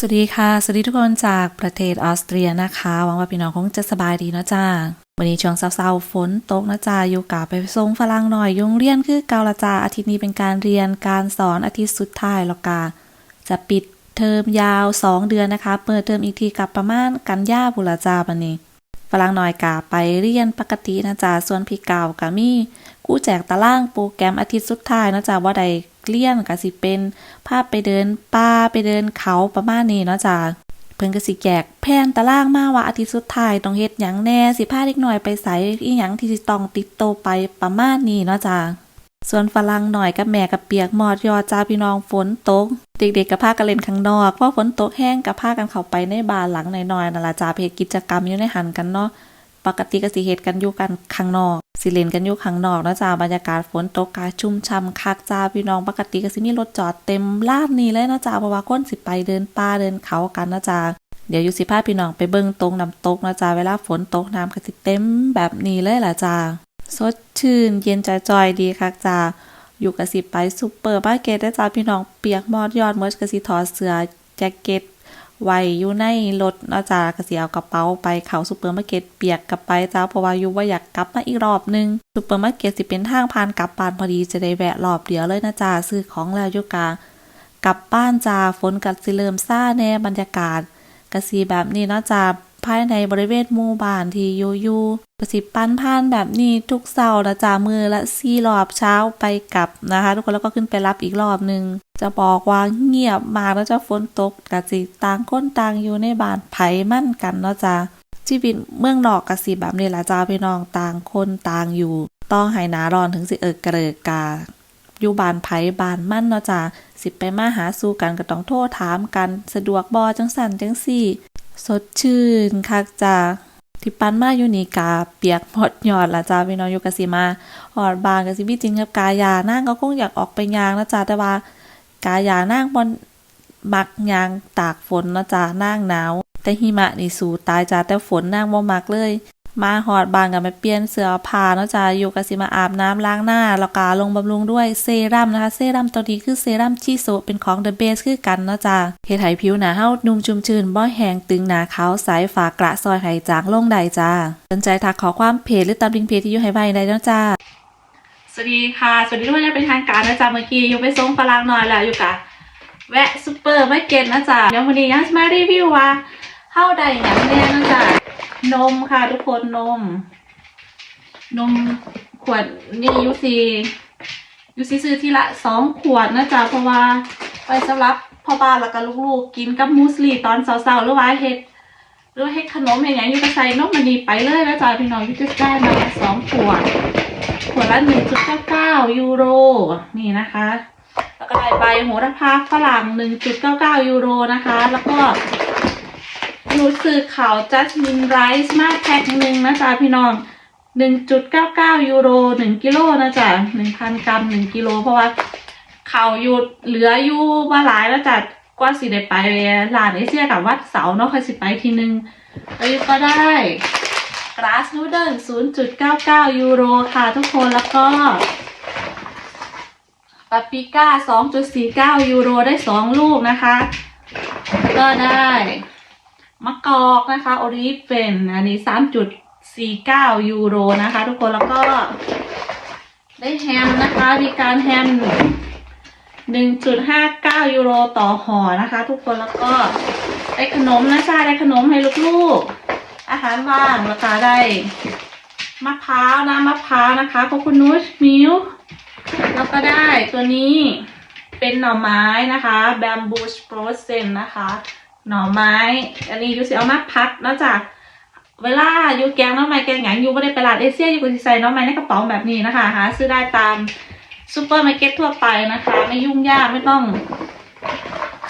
สวัสดีค่ะ สวัสดีทุกคนจากประเทศออสเตรียนะคะ หวังว่าพี่น้องคงจะสบายดีเนาะจ้า วันนี้ช่วงเช้าๆฝนตกนะจ้าอยู่กาไปส่งฝรั่งหน่อยโรงเรียนคือเกาละจ้าอาทิตย์นี้เป็นการเรียนการสอนอาทิตย์สุดท้ายแล้วกาจะปิดเทอมยาว 2 เดือนนะคะ เปิดเทอมอีกทีกับประมาณกันยาบุละจ้าบันนี้ฝรั่งหน่อยกาไปเรียนปกตินะจ๊ะส่วนพี่เก่ากามีกู้แจกตารางโปรแกรมอาทิตย์สุดท้ายนะจ๊ะว่าใด เรียนก็สิเป็นภาพไปเดินป่าไปเดินเขาประมาณนี้เนาะจ๊ะเพิ่นก็สิแจกแผนตารางมาว่าอาทิตย์สุดท้ายต้องเฮ็ดหยังแน่สิพาเด็กหน่อยไปใส่อีหยังที่สิต้องติดโตไปประมาณนี้เนาะจ๊ะส่วนฝรั่งหน่อยกับแม่กับเปียกหมอดยอจ้าพี่น้องฝนตก เด็กๆกับพากันเล่นข้างนอกเพราะฝนตกแห้งกับพากันเข้าไปในบ้านหลังหน่อยๆนั่นล่ะจ้าเฮ็ดกิจกรรมอยู่ในหันกันเนาะปกติก็สิเฮ็ดกันอยู่กันข้างนอก สิเล่นกันอยู่ข้างนอกนะจ้าบรรยากาศฝนตกกาชุ่มช่ำคักจ้าพี่น้องปกติก็สิมีรถจอดเต็มลานนี่เลยนะจ้าเพราะว่าคนสิไปเดินป่าเดินเขากันนะจ้าเดี๋ยวอยู่สิพาพี่น้องไปเบิ่งตรงน้ำตกนะจ้าเวลาฝนตกน้ำก็สิเต็มแบบนี้เลยล่ะจ้าสดชื่นเย็นจอยๆดีคักจ้าอยู่กสิไปซูเปอร์มาร์เก็ตได้จ้าพี่น้องเปียกมอดยอดเมื่อกสิถอดเสื้อแจ็คเก็ต ไว้อยู่ในรถเนาะจ้ากสิเอากระเป๋าไปเขาซูเปอร์มาร์เก็ตเปียกกลับไปจ้าเพราะว่าอยู่ว่าอยากกลับมาอีกรอบนึงซูเปอร์มาร์เก็ตสิเป็นทางผ่านกลับบ้านพอดีจะได้แวะรอบเดียวเลยนะจ้าซื้อของแล้วอยู่กากลับบ้านจ้าฝนกัดสิเริ่มซ่าแน่บรรยากาศกะสีแบบนี้เนาะจ้าภายในบริเวณหมู่บ้านที่อยู่อยู่กสิปั้นผ่านแบบนี้ทุกเสาร์ละจ้ามือละสี่รอบเช้าไปกลับนะคะ ทุกคนแล้วก็ขึ้นไปรับอีกรอบนึง จะบอกว่าเงียบมากแล้วจะฝนตกกะสิต่างคนต่างอยู่ในบ้านไผมั่นกันเนาะจ้าชีวิตเมืองนอกกะสิแบบนี้ละจ้าพี่น้องต่างคนต่างอยู่ ต้องให้หนาร้อนถึงสิเอิกกระเริกกาอยู่บ้านไผบ้านมั่นเนาะจ้าสิไปมาหาสู่กันก็ต้องโทษถามกันสะดวกบอจังสันจังสี่ สดชื่นคักจ้าที่ปันมาอยู่นี่กาเปียกหมดหยอดละจ้าพี่น้องอยู่กะสิมาหอดบางกะสิพี่จริงกับกายานั่งก็คงอยากออกไปยางนะจ้าแต่ว่า กายานั่งบนมักยางตากฝนนะจ้านั่งหนาว แต่หิมะนี่สูตายจ้าแต่ฝนนั่งบ่มักเลย มาหอดบางกับมาเปลี่ยนเสื้อผ้านะจ้าอยู่กับสิมาอาบน้ำล้างหน้าแล้วก็ลงบำรุงด้วยเซรั่มนะคะเซรั่มตัวนี้คือเซรั่มชิโซเป็นของ The Base คือกันนะจ้าเฮ็ดให้ผิวหนาเฮานุ่มชุ่มชื่นบ่แห้งตึงหนาขาวใสฝากระซอยให้จางลงได้จ้าสนใจทักขอความเพจหรือตามลิงก์เพจที่อยู่ให้ไว้ได้นะจ้า วัสดีค่ะ สวัสดีทุกคนอย่างเป็นทางการนะจ๊ะเมื่อกี้อยู่ไปส่งฝรั่งหน่อยแล้วอยู่กะแวะซูเปอร์มาร์เก็ตนะจ๊ะเดี๋ยววันนี้ยังจะมารีวิวว่าเข้าใดหยังแน่นะจ๊ะนมค่ะทุกคนนม นมขวดนี่ยูซียูซีซื้อทีละสองขวดนะจ๊ะเพราะว่าไปสำหรับพ่อบ้านแล้วก็ลูกๆ กินกับมูสลีตอนเช้าๆหรือว่าเฮ็ดหรือว่าเฮ็ดขนมอย่างเงี้ยยูก็ใส่นมมันดีไปเลยนะจ๊ะพี่น้องยูจะได้มาสองขวด วดละหนึ่งจุดเก้าเก้ายูโร นี่นะคะ แล้วก็ได้ใบโหระพาฝรั่งหนึ่งจุดเก้าเก้ายูโรนะคะ แล้วก็รู้สึกข่าวจัสมินไรซ์มาแพ็คหนึ่งนะจ๊ะพี่น้องหนึ่งจุดเก้าเก้ายูโรหนึ่งกิโลนะจ๊ะหนึ่งพันกรัมหนึ่งกิโล เพราะว่าข่าวหยุดเหลืออยู่ว่าหลายแล้วจ้ะกว่าสิได้ไปร้านเอเชียกับวัดเสาเนาะค่อยสิไปทีนึงแล้วก็ได้ ราสนูเดิล0.99 ยูโรค่ะทุกคนแล้วก็ปาปิก้า 2.49 ยูโรได้ 2 ลูกนะคะ ก็ได้มะกอกนะคะโอลิฟเฟนอันนี้ 3.49 ยูโรนะคะ ทุกคนแล้วก็ได้แฮมนะคะ มีการแฮม 1.59 ยูโรต่อห่อนะคะ ทุกคนแล้วก็ได้ขนมนะจ้าได้ขนมให้ลูกๆ อาหารว่างแล้วก็ได้ มะพร้าวนะมะพร้าวนะคะโคคุนุชมิลแล้วก็ได้ตัวนี้เป็นหน่อไม้นะคะแบมบูสโปรเซนนะคะ หน่อไม้ อันนี้ยูสิเอามาพัดนอกจากเวลายูแกงน้องไม้แกงหยังยูไม่ได้ไปร้านเอเชียยูก็จะใส่น้องไม้ในกระป๋องแบบนี้นะคะหาซื้อได้ตามซูเปอร์มาร์เก็ตทั่วไปนะคะ ไม่ยุ่งยากไม่ต้อง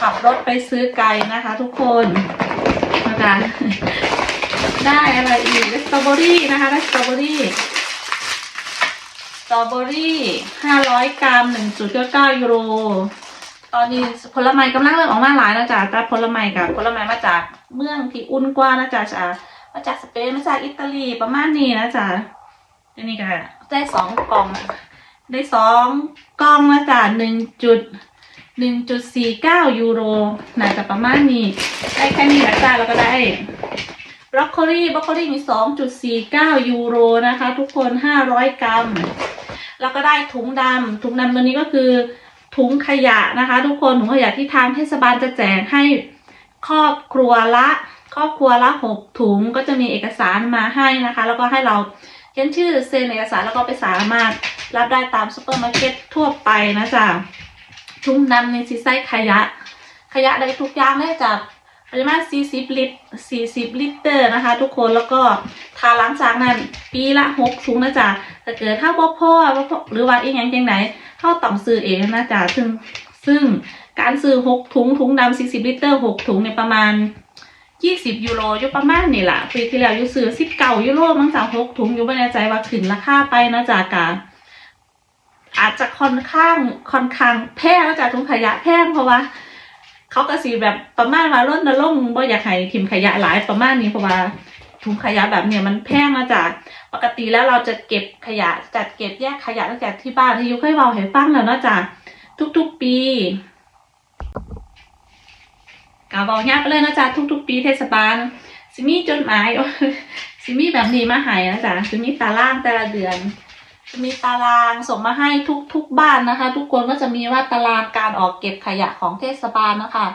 ขับรถไปซื้อไกลนะคะ ทุกคนนะคะ ได้อะไรอีกสตรอเบอรี่นะคะได้สตรอเบอรี่สตรอเบอรี่ห้าร้อยกรัมหนึ่งจุดเก้าเก้ายูโร ตอนนี้ผลไม้กำลังเริ่มออกมาหลายนะจ๊ะแต่ผลไม้กับผลไม้มาจากเมืองที่อุ่นกว่านะจ๊ะจ้ะมาจากสเปนมาจากอิตาลีประมาณนี้นะจ๊ะทีนี้ก็ได้สองกล่อง ได้สองกล่องนะจ๊ะหนึ่งจุด1.49ยูโรน่าจะประมาณนี้ ได้แค่นี้แหละจ้าแล้วก็ได้ บรอกโคลีบรอกโคลีมี2.49ยูโรนะคะ ทุกคน500กรัม แล้วก็ได้ถุงดำถุงดำตัวนี้ก็คือถุงขยะนะคะ ทุกคนถุงขยะที่ทางเทศบาลจะแจกให้ครอบครัวละครอบครัวละหกถุงก็จะมีเอกสารมาให้นะคะ แล้วก็ให้เราเขียนชื่อเซ็นเอกสารแล้วก็ไปสามารถรับได้ตามซูเปอร์มาร์เก็ตทั่วไปนะจ๊ะถุงดำในซีไซขยะ ขยะได้ทุกอย่างได้จาก ปริมาณ40 ลิตร 40 ลิตรนะคะ ทุกคนแล้วก็ทาหลังจากนั้น ปีละ6ถุงนะจ๊ะถ้าเกิดถ้าบ่พอบ่อหรือว่าอีกอย่างจังไหนเข้าต้องซื้อเองนะจ๊ะซึ่งซึ่งการซื้อ6ถุงถุงดำ40 ลิตร6ถุงเนี่ยประมาณ 20 ยูโรอยู่ประมาณนี่แหละปีที่แล้วยู่ซื้อ19ยูโรมั้งจ้ะ6ถุงอยู่ไม่แน่ใจว่าขึ้นราคาไปนะจ๊ะกาอาจจะค่อนข้างค่อนข้างแพงแล้วจากถุงขยะแพงเพราะว่า เขาก็สีแบบประมาณว่าร่นระลงบ่อยากให้ทิมขยะหลายประมาณนี้เพราะว่าถุงขยะแบบเนี้ยมันแพงมาจากปกติแล้วเราจะเก็บขยะจัดเก็บแยกขยะตั้งแต่ที่บ้านที่ยุเคยเบาให้ฟังแล้วเนาะจากทุกๆปีกาบอกยากไปเลยเนาะจากทุกๆปีเทศบาลสิมีจดหมายสิมีแบบนี้มาให้นะจ๊ะสิมีตารางแต่ละเดือน จะมีตารางส่งมาให้ทุกทุกบ้านนะคะ ทุกคนก็จะมีว่าตารางการออกเก็บขยะของเทศบาลนะคะ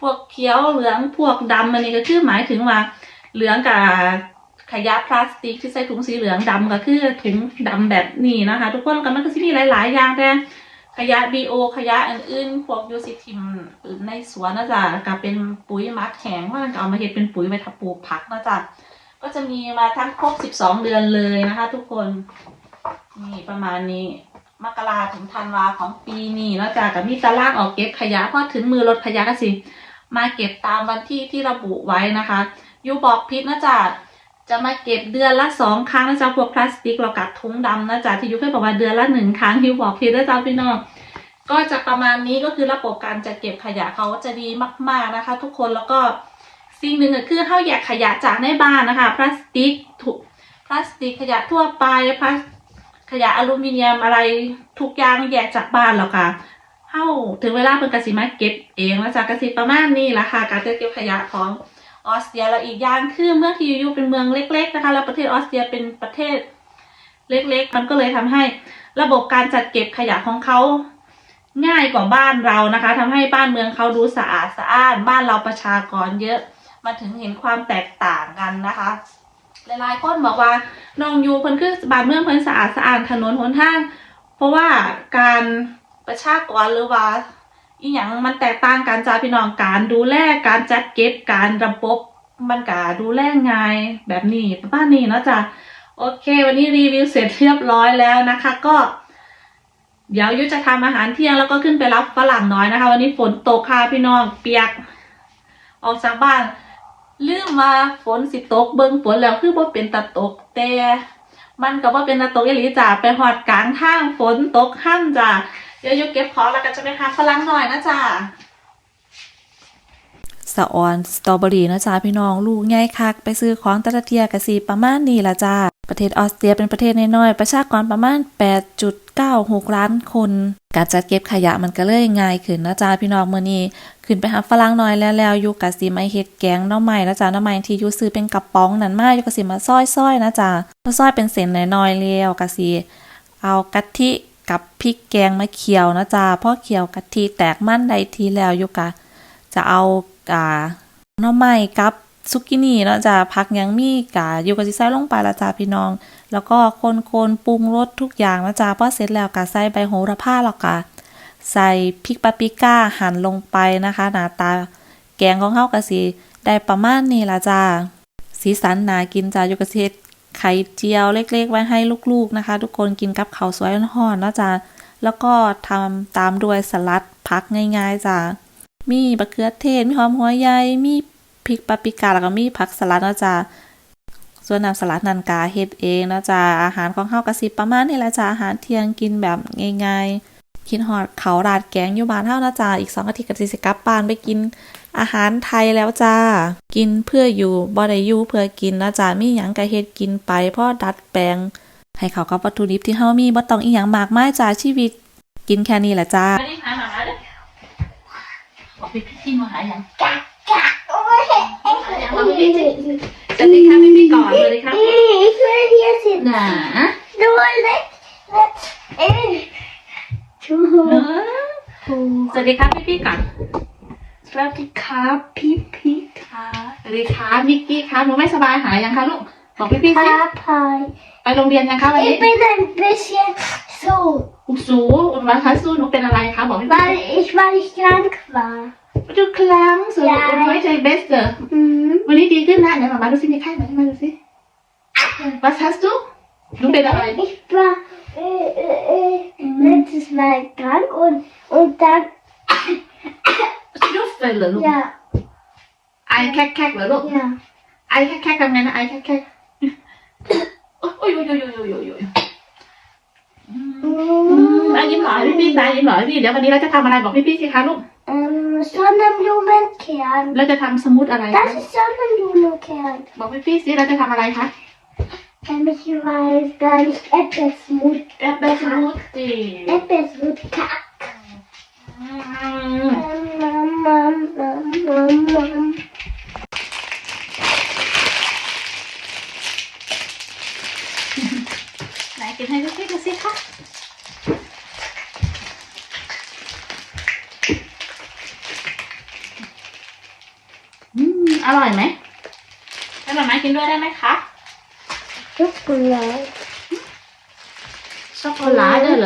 พวกเขียวเหลืองพวกดำอันนี้ก็คือหมายถึงว่าเหลืองกับขยะพลาสติกที่ใส่ถุงสีเหลืองดำก็คือถุงดำแบบนี้นะคะ ทุกคนก็มันก็จะมีหลาย ๆ อย่างแต่ขยะ BO ขยะอื่นๆพวกยูซิทิมในสวนนะจ๊ะก็เป็นปุ๋ยมักแข็งว่ามันก็เอามาเฮ็ดเป็นปุ๋ยไว้ทับปลูกผักนะจ๊ะก็จะมีมาทั้งครบ 12 เดือนเลยนะคะ ทุกคน นี่ประมาณนี้มกราถึงธันวาของปีนี้แล้วจากกับมีตารางออกเก็บขยะพอถึงมือรถขยะก็สิ มาเก็บตามวันที่ที่ระบุไว้นะคะยูบอกพิษนะจ๊ะจะมาเก็บเดือนละสองครั้งนะจ๊ะพวกพลาสติกเรากัดถุงดำนะจ๊ะที่ยูเคยบอกว่าเดือนละหนึ่งครั้งยูบอกพิษนะจ๊ะพี่น้องก็จะประมาณนี้ก็คือระบบการจัดเก็บขยะเขาจะดีมาก ๆนะคะ ทุกคนแล้วก็สิ่งหนึ่งก็คือเขาแยกขยะจากในบ้านนะคะ พลาสติกถุงพลาสติกขยะทั่วไปพลาส ขยะอลูมิเนียมอะไรทุกอย่างแยกจากบ้านแล้วค่ะเฮ้าถึงเวลาเพิ่นกสิมาเก็บเองแล้วจากกสิประมาณนี้ละค่ะการจัดเก็บขยะของออสเตรียแล้วอีกอย่างคือเมืองที่อยู่เป็นเมืองเล็ก ๆ นะคะ แล้วประเทศออสเตรียเป็นประเทศเล็ก ๆ มันก็เลยทำให้ระบบการจัดเก็บขยะของเขาง่ายกว่าบ้านเรานะคะทำให้บ้านเมืองเขาดูสะอาดสะอ้าน บ้านเราประชากรเยอะ มันถึงเห็นความแตกต่างกันนะคะ หลายๆคนบอกว่าน้องยูเพิ่นคือบ้านเมืองเพิ่นสะอาดสะอาดถนนหนทาง เพราะว่าการประชากรหรือว่าอีหยังมันแตกต่างกันจ้าพี่น้องการดูแลการจัดเก็บการระบบมันก็ดูแลง่ายแบบนี้ประมาณนี้เนาะจ้ะโอเค วันนี้รีวิวเสร็จเรียบร้อยแล้วนะคะ ก็ เดี๋ยวยุจะทำอาหารเที่ยงแล้วก็ขึ้นไปรับฝรั่งน้อยนะคะ วันนี้ฝนตกค่ะพี่น้องเปียก ออกจากบ้าน ลืมมาฝนสิตกเบิ่งฝนแล้วคือบ่เป็นตะตกแต่มันก็บ่เป็นตะตกอีหลีจ้ะไปหอดกลางทางฝนตกห้ามจ้ะเดี๋ยวยุเก็บของแล้วก็จะไปหาฝรั่งหน่อยนะจ้ะสะออนสตรอเบอรี่นะจ๊ะพี่น้องลูกใหญ่คัก ไปซื้อของตะละเทียกะสีประมาณนี้ละจ้า ประเทศออสเตรียเป็นประเทศน้อยๆ ประชากรประมาณ 8.96 ล้านคน การจัดเก็บขยะมันก็เลยง่ายขึ้นนะจ๊ะพี่น้องเมื้อนี้ ขึ้นไปหาฝรั่งน้อยแล้วแล้วอยู่กะสิมาเฮ็ดแกงน่อไม้นะจ๊ะน่อไม้ที่ยูซื้อเป็นกระป๋องนั่นมาอยู่กะสิมาซอยๆนะจ๊ะพอซอยเป็นเส้นน้อยๆแล้ยวกะสิเอากะทิกับพริกแกงมาเคี่ยวนะจ๊ะพ่อเคี่ยวกะทิแตกมันได้ทีแล้วอยู่กะจะเอากาน่อไม้กับ ซุกินี่เนาะจ้ะผักยังมีกาอยู่กับสิใส่ลงไปละจ้าพี่น้อง แล้วก็คนๆปรุงรสทุกอย่างนะจ้าพอเสร็จแล้วกาใส่ใบโหระพาแล้วกาใส่พริกปาปริก้าหั่นลงไปนะคะ หน้าตาแกงของเฮาก็สิได้ประมาณนี้ละจ้าสีสันน่ากินจ้าอยู่กับสิเฮ็ดไข่เจียวเล็กๆ ไว้ให้ลูกๆนะคะ ทุกคนกินกับข้าวสวยร้อนๆนะจ้าแล้วก็ทำตามด้วยสลัดผักง่ายๆจ้ามีบะเขือเทศ มีหอมหัวใหญ่ มี พริกปาปริกาแล้วก็มีผักสลัดเนาะจ้ะส่วนน้ำสลัดนันกาเฮ็ดเองเนาะจ้ะอาหารของเฮาก็สิประมาณนี้แหละจ้ะอาหารเที่ยงกินแบบง่ายๆคิดฮอดเขาราดแกงอยู่บ้านเฮานะจ้ะอีก2อาทิตย์ก็สิสิกลับบ้านไปกินอาหารไทยแล้วจ้า กินเพื่ออยู่บ่ได้อยู่เพื่อกินนะจ้ะมีหยังก็เฮ็ดกินไปพราะดัดแปลง ให้เขากับวัตถุดิบที่เฮามีบ่ต้องอีหยังมากมายจ้าชีวิต กินแค่นี้แหละจ้ามาดิหาหมามาดิบอกพี่พี่มาหายัง สวัสดีครับพี่พี่ก่อนเลยครับ will hier sitzen. หนา Du let's let's eh. Du สวัสดีครับพี่พี่ก่อนสวัสดีครับพี่พี่ครับสวัสดีครับมิกกี้ครับหนูไม่สบายหายยังคะลูกบอกพี่พี่สิไปโรงเรียนยังคะวันนี้ Ich bin ein bisschen so, อุสูอุวันคะสู้หนูเป็นอะไรคะบอกพี่พี่ weil ich weil ich krank war. ทุกครั้งสุดยายไว้ใจเบสเตอร์ Mhm. วันนี้ดีขึ้นนะไหนมามาดูสิมีไข้ไหมมาดูสิ Was hast du หนูเป็นอะไร Ich war äh, äh, äh, letztes Mal krank und und dann ลูกเป็นเหรอลูก ja ไอแคกแคกเหรอลูก ja ไอแคกแคกทำไงนะไอแคกแคกโอ้ยโอ้ยโอ้ยโอ้ยโอ้ยโอ้ยโอ้ยอะยิ้มหน่อยพี่พี่ตายิ้มหน่อยพี่เดี๋ยววันนี้เราจะทำอะไรบอกพี่พี่สิคะลูก ähm, Sonnenblumenkern. เราจะทำสมุดอะไรคะ Das ist Sonnenblumenkern. บอกพี่พี่สิเราจะทำอะไรคะ Ähm, ich weiß gar nicht. Erdbeersmut. แอปเปิลสมุดจี Erdbeersmut. Kack. อืม Ähm, Mam, mam, mam, mam, mam. ไหนกินให้พี่พี่ดูสิคะอืมอร่อยไหมให้หมาม้ากินด้วยได้ไหมคะ Schokolade. ช็อกโกแลตด้วยเ